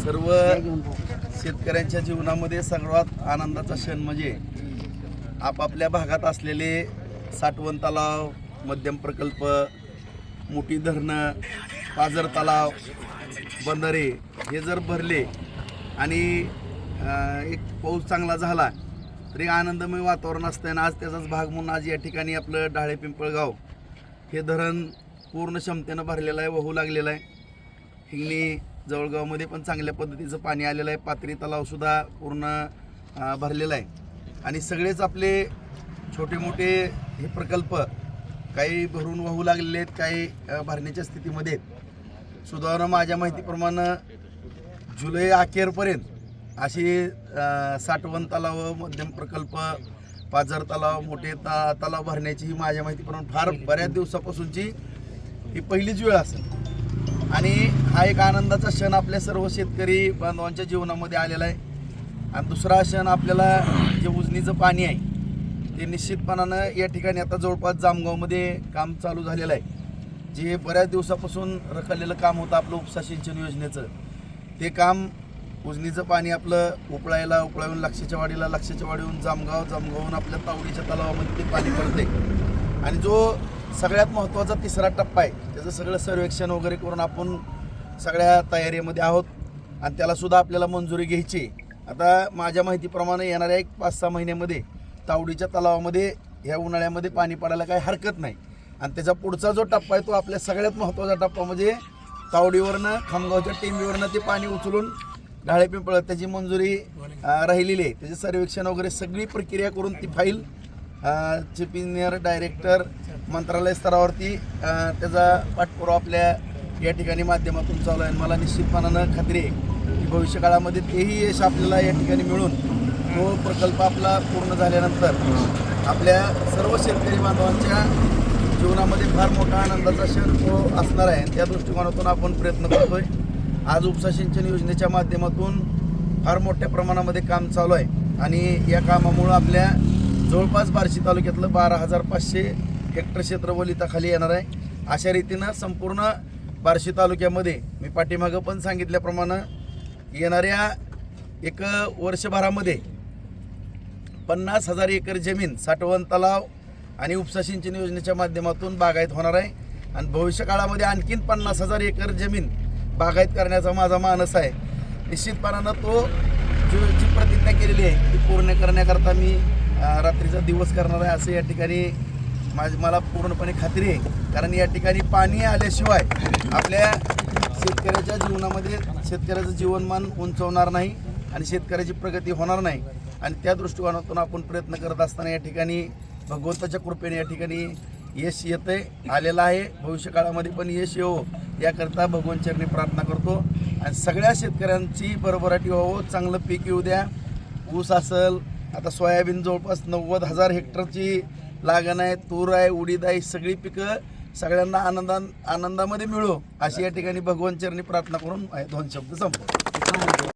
सर्व शेतकऱ्यांच्या जीवनामध्ये सर्वात आनंदाचा क्षण म्हणजे आपापल्या भागात असलेले साठवण तलाव मध्यम प्रकल्प मोठी धरणं पाझर तलाव बंधारे हे जर भरले आणि एक पाऊस चांगला झाला तरी आनंदमय वातावरण असतं आणि आज त्याचाच भाग म्हणून आज या ठिकाणी आपलं डाळे पिंपळगाव हे धरण पूर्ण क्षमतेनं भरलेलं आहे वाहू लागलेलं आहे. हिंगणी जवळगावमध्ये पण चांगल्या पद्धतीचं पाणी आलेलं आहे. पात्री तलावसुद्धा पूर्ण भरलेला आहे. आणि सगळेच आपले छोटे मोठे हे प्रकल्प काही भरून वाहू लागलेले आहेत काही भरण्याच्या स्थितीमध्ये आहेत. सुधारणा माझ्या माहितीप्रमाणे जुलै अखेरपर्यंत अशी साठवण तलाव मध्यम प्रकल्प पाझर तलाव मोठे ता तलाव भरण्याची ही माझ्या माहितीप्रमाणे फार बऱ्याच दिवसापासूनची ही पहिलीच वेळ असेल. आणि हा एक आनंदाचा क्षण आपल्या सर्व शेतकरी बांधवांच्या जीवनामध्ये आलेला आहे. आणि दुसरा क्षण आपल्याला जे उजनीचं पाणी आहे ते निश्चितपणानं या ठिकाणी आता जवळपास जामगावमध्ये काम चालू झालेलं आहे. जे बऱ्याच दिवसापासून रखडलेलं काम होतं आपलं उपसा सिंचन योजनेचं. ते काम उजनीचं पाणी आपलं उपळायला उपळावून लक्षाच्या वाडीला लक्षाच्या वाडीहून जामगाव जामगावहून आपल्या तावडीच्या तलावामध्ये ते पाणी पडते आणि जो सगळ्यात महत्त्वाचा तिसरा टप्पा आहे. त्याचं सगळं सर्वेक्षण वगैरे करून आपण सगळ्या तयारीमध्ये आहोत आणि त्यालासुद्धा आपल्याला मंजुरी घ्यायची आहे. आता माझ्या माहितीप्रमाणे येणाऱ्या एक पाच सहा महिन्यामध्ये तावडीच्या तलावामध्ये ह्या उन्हाळ्यामध्ये पाणी पडायला काही हरकत नाही. आणि त्याचा पुढचा जो टप्पा आहे तो आपल्या सगळ्यात महत्त्वाचा टप्पा म्हणजे तावडीवरनं खामगावच्या टेंबीवरनं ते पाणी उचलून ढाळे पिंपळ त्याची मंजुरी राहिलेली आहे. त्याचे सर्वेक्षण वगैरे सगळी प्रक्रिया करून ती फाईल चीफ इंजिनियर डायरेक्टर मंत्रालय स्तरावरती त्याचा पाठपुरावा आपल्या या ठिकाणी माध्यमातून चालू आहे. मला निश्चितपणानं खात्री आहे की भविष्यकाळामध्ये तेही यश आपल्याला या ठिकाणी मिळून तो प्रकल्प आपला पूर्ण झाल्यानंतर आपल्या सर्व शेतकरी बांधवांच्या जीवनामध्ये फार मोठा आनंदाचा क्षण तो असणार आहे. त्या दृष्टिकोनातून आपण प्रयत्न करतोय. आज उपसा सिंचन योजनेच्या माध्यमातून फार मोठ्या प्रमाणामध्ये काम चालू आहे. आणि या कामामुळं आपल्या जवळपास बार्शी तालुक्यातलं बारा हजार पाचशे हेक्टर क्षेत्र वलिताखाली येणार आहे. अशा रीतीनं संपूर्ण बार्शी तालुक्यामध्ये मी पाठीमागं पण सांगितल्याप्रमाणे येणाऱ्या एक वर्षभरामध्ये पन्नास हजार एकर जमीन साठवण तलाव आणि उपसा सिंचन योजनेच्या माध्यमातून बागायत होणार आहे. आणि भविष्य काळामध्ये आणखीन पन्नास हजार एकर जमीन बागायत करण्याचा माझा मानस आहे. निश्चितपणानं तो जो जी प्रतिज्ञा केलेली आहे ती पूर्ण करण्याकरता मी रात्रीचा दिवस करणार आहे असं या ठिकाणी माझ मला पूर्णपणे खात्री आहे. कारण या ठिकाणी पाणी आल्याशिवाय आपल्या शेतकऱ्याच्या जीवनामध्ये शेतकऱ्याचं जीवनमान उंचवणार नाही आणि शेतकऱ्याची प्रगती होणार नाही. आणि त्या दृष्टिकोनातून आपण प्रयत्न करत असताना या ठिकाणी भगवंताच्या कृपेने या ठिकाणी यश येते आलेलं आहे. भविष्यकाळामध्ये पण यश येवो याकरता भगवंतचरणी प्रार्थना करतो. आणि सगळ्या शेतकऱ्यांची बरोबराटी व्हावं चांगलं पीक येऊ द्या. ऊस असेल आता सोयाबीन जवळपास नव्वद हजार हेक्टरची लागण आहे तूर आहे उडीद आहे सगळी पिकं सगळ्यांना आनंदा आनंदामध्ये मिळो अशी या ठिकाणी भगवान चरणी प्रार्थना करून दोन शब्द संपव